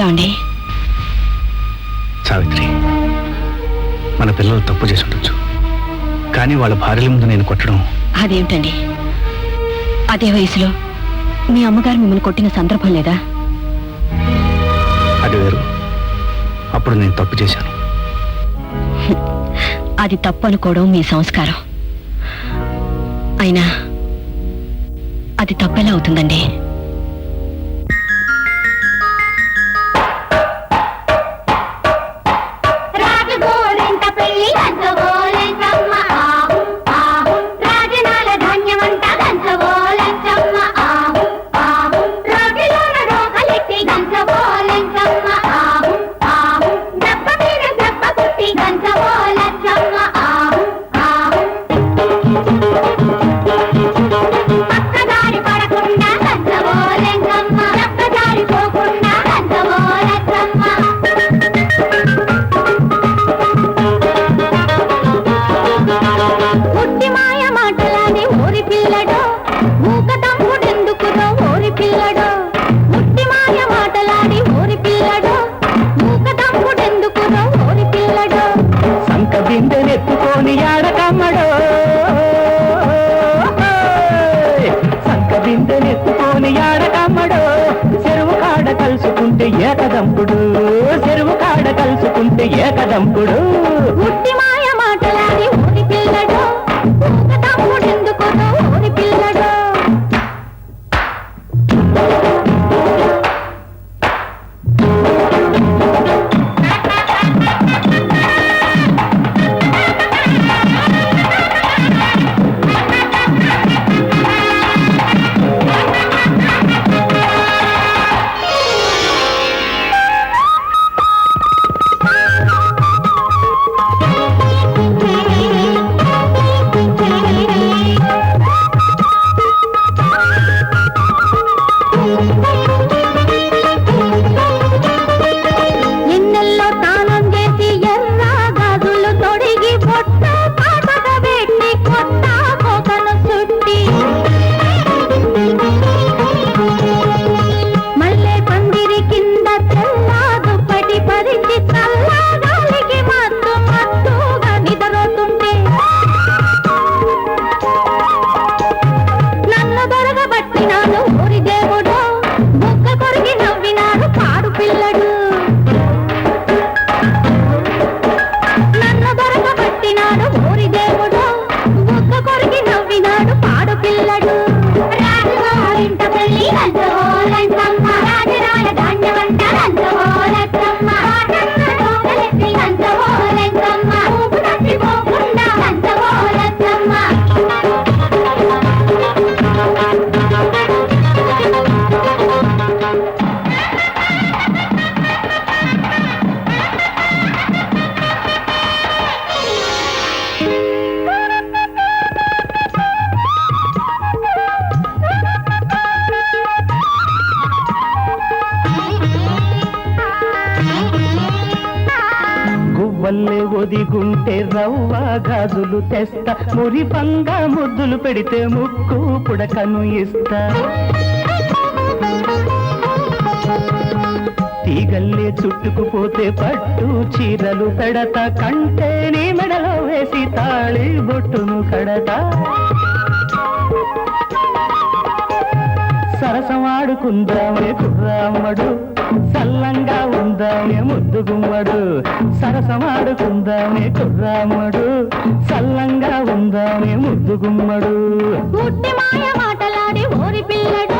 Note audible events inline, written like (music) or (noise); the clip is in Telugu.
ఏమండి? సావిత్రి మన పిల్లలు తప్పు చేసి ఉండొచ్చు. కానీ వాళ్ళ భార్యల ముందు నేను కొట్టడం అదేమిటండి? అదే వయసులో మీ అమ్మగారు మిమ్మల్ని కొట్టిన సందర్భం లేదా? అది వేరు. అప్పుడు నేను తప్పు చేశాను. (laughs) అది తప్పు అనుకోవడం మీ సంస్కారం. అయినా అది తప్పెలా అవుతుందండి. సంక ఆడకమ్మడో. సంక బిందెలెత్తుకొని ఆడకమ్మడో. చెరువు కాడ కలుసుకుంటే ఏకదంపుడు. చెరువు కాడ కలుసుకుంటే ఏకదంపుడు. పుట్టి ఒదిగుంటే రవ్వ గాజులు తెస్తా. మురి పంగా ముద్దులు పెడితే ముక్కు పుడకను ఇస్తా. తీగల్లే చుట్టుకుపోతే పట్టు చీరలు పెడతా. కంటే నీ మెడలో వేసి తాళి బొట్టును కడతా. సరసమాడుకుందామే కుర్రామ్మడు సల్లంగా ముద్దు గుమ్మడు సరసమాడుకుందామే కుర్రామ్మడు సల్లంగా ఉందామే ముద్దు గుమ్మడు. మాయ మాటలాడి ఓరి పిల్లడు